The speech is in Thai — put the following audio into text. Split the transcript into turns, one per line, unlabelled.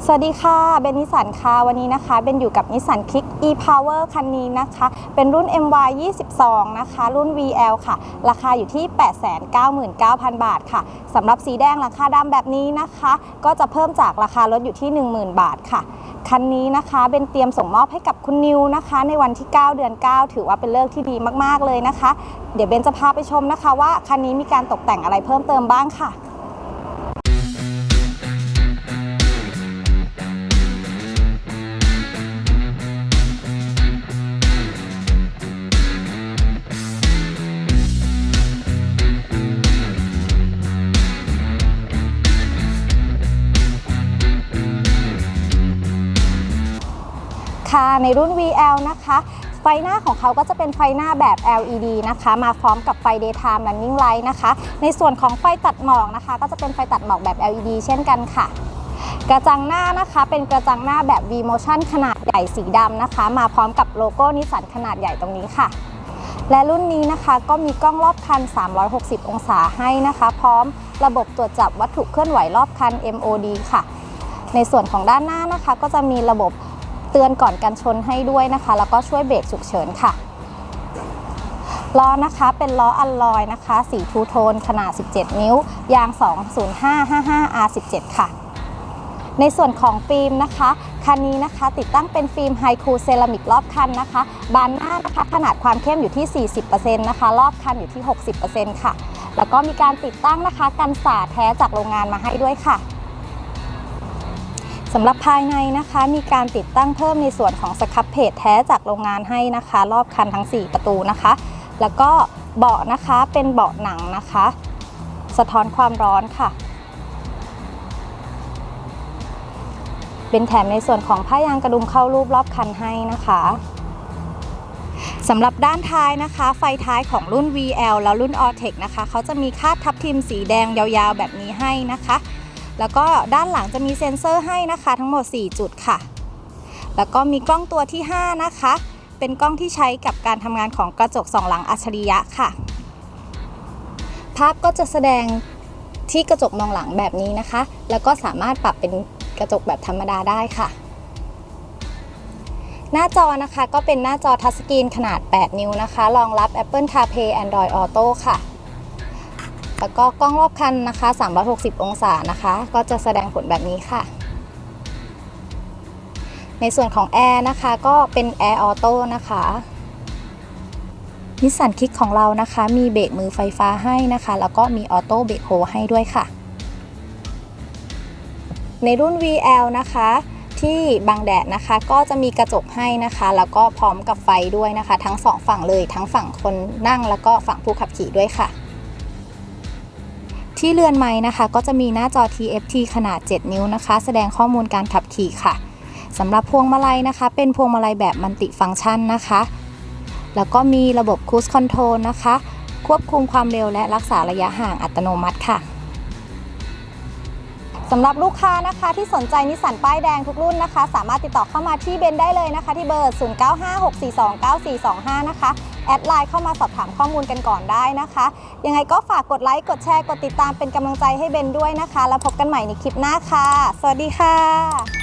สวัสดีค่ะ เบนนิสันค่ะ วันนี้นะคะ เบนอยู่กับนิสันคลิก e-power คันนี้นะคะ เป็นรุ่น MY 22นะคะ รุ่น VL ค่ะ ราคาอยู่ที่ 899,000 บาทค่ะ สำหรับสีแดงราคาดำแบบนี้นะคะ ก็จะเพิ่มจากราคารถอยู่ที่ 10,000 บาทค่ะ คันนี้นะคะ เบนเตรียมส่งมอบให้กับคุณนิวนะคะ ในวันที่ 9 เดือน 9 ถือว่าเป็นเลิกที่ดีมากๆเลยนะคะ เดี๋ยวเบนจะพาไปชมนะคะ ว่าคันนี้มีการตกแต่งอะไรเพิ่มเติมบ้างค่ะ ค่ะ ในรุ่น VL นะคะ ไฟหน้าของเขาก็จะเป็นไฟหน้าแบบ LED นะคะ มาพร้อมกับไฟ daytime running light นะคะ ในส่วนของไฟตัดหมอกนะคะ ก็จะเป็นไฟตัดหมอกแบบ LED เช่นกันค่ะกระจังหน้านะคะเป็นกระจังหน้าแบบ V motion ขนาดใหญ่สีดำนะคะ มาพร้อมกับโลโก้นิสสันขนาดใหญ่ตรงนี้ค่ะ และรุ่นนี้นะคะก็มีกล้องรอบคัน 360 องศาให้นะคะ พร้อมระบบตรวจจับวัตถุเคลื่อนไหวรอบคัน MOD ค่ะ ในส่วนของด้านหน้านะคะ ก็จะมีระบบ เตือนก่อนการชนให้ด้วยนะคะ แล้วก็ช่วยเบรกฉุกเฉินค่ะล้อนะคะเป็นล้ออัลลอยนะคะ สีทูโทนขนาด 17 นิ้ว ยาง 20555 R17 ค่ะ ในส่วนของฟิล์มนะคะ คันนี้นะคะติดตั้งเป็นฟิล์มไฮคูเซรามิกรอบคันนะคะ บานหน้านะคะขนาดความเข้มอยู่ที่ 40%นะคะ รอบคันอยู่ที่ 60%ค่ะ แล้วก็มีการติดตั้งนะคะกันสาดแท้จากโรงงานมาให้ด้วยค่ะ สำหรับภายในนะคะมีการติดตั้งเพิ่มในส่วนของสครับเพจแท้จากโรงงานให้นะคะ รอบคันทั้ง 4 ประตูนะคะ แล้วก็เบาะนะคะเป็นเบาะหนังนะคะ สะท้อนความร้อนค่ะ เป็นแถมในส่วนของผ้ายางกระดุมเข้ารูปรอบคันให้นะคะสำหรับด้านท้ายนะคะ ไฟท้ายของรุ่น VL แล้วรุ่น a l t e c นะคะ เขาจะมีคาดทับทิมสีแดงยาวๆ แบบนี้ให้นะคะ แล้วก็ด้านหลังจะมีเซ็นเซอร์ให้นะคะทั้งหมด 4 จุดค่ะ แล้วก็มีกล้องตัวที่ 5 นะคะ เป็นกล้องที่ใช้กับการทำงานของกระจกสองหลังอัจฉริยะค่ะ ภาพก็จะแสดงที่กระจกมองหลังแบบนี้นะคะ แล้วก็สามารถปรับเป็นกระจกแบบธรรมดาได้ค่ะ หน้าจอนะคะก็เป็นหน้าจอทัชสกรีนขนาด 8 นิ้วนะคะ รองรับ Apple CarPlay Android Auto ค่ะ แล้วก็กล้องรอบคันนะคะ 360 องศานะคะ ก็จะแสดงผลแบบนี้ค่ะ ในส่วนของแอร์นะคะ ก็เป็น Air Auto นะคะนิสสันคิกของเรานะคะ มีเบรกมือไฟฟ้าให้นะคะ แล้วก็มีออโต้เบรกโฮให้ด้วยค่ะ ในรุ่น VL นะคะ ที่บังแดดนะคะ ก็จะมีกระจกให้นะคะ แล้วก็พร้อมกับไฟด้วยนะคะ ทั้งสองฝั่งเลยทั้งฝั่งคนนั่งแล้วก็ฝั่งผู้ขับขี่ด้วยค่ะ ที่เรือนไม้นะคะ ก็จะมีหน้าจอ TFT ขนาด 7 นิ้วนะคะ แสดงข้อมูลการขับขี่ค่ะสำหรับพวงมาลัยนะคะ เป็นพวงมาลัยแบบมัลติฟังก์ชันนะคะ แล้วก็มีระบบคู i คอนโทรลนะคะ ควบคุมความเร็วและรักษาระยะห่างอัตโนมัติค่ะ สำหรับลูกค้านะคะที่สนใจนิสสันป้ายแดงทุกรุ่นนะคะ สามารถติดต่อเข้ามาที่เบนได้เลยนะคะ ที่เบอร์ 0956429425 นะคะ แอดไลน์เข้ามาสอบถามข้อมูลกันก่อนได้นะคะ ยังไงก็ฝากกดไลค์กดแชร์กดติดตามเป็นกำลังใจให้เบนด้วยนะคะ แล้วพบกันใหม่ในคลิปหน้าค่ะ สวัสดีค่ะ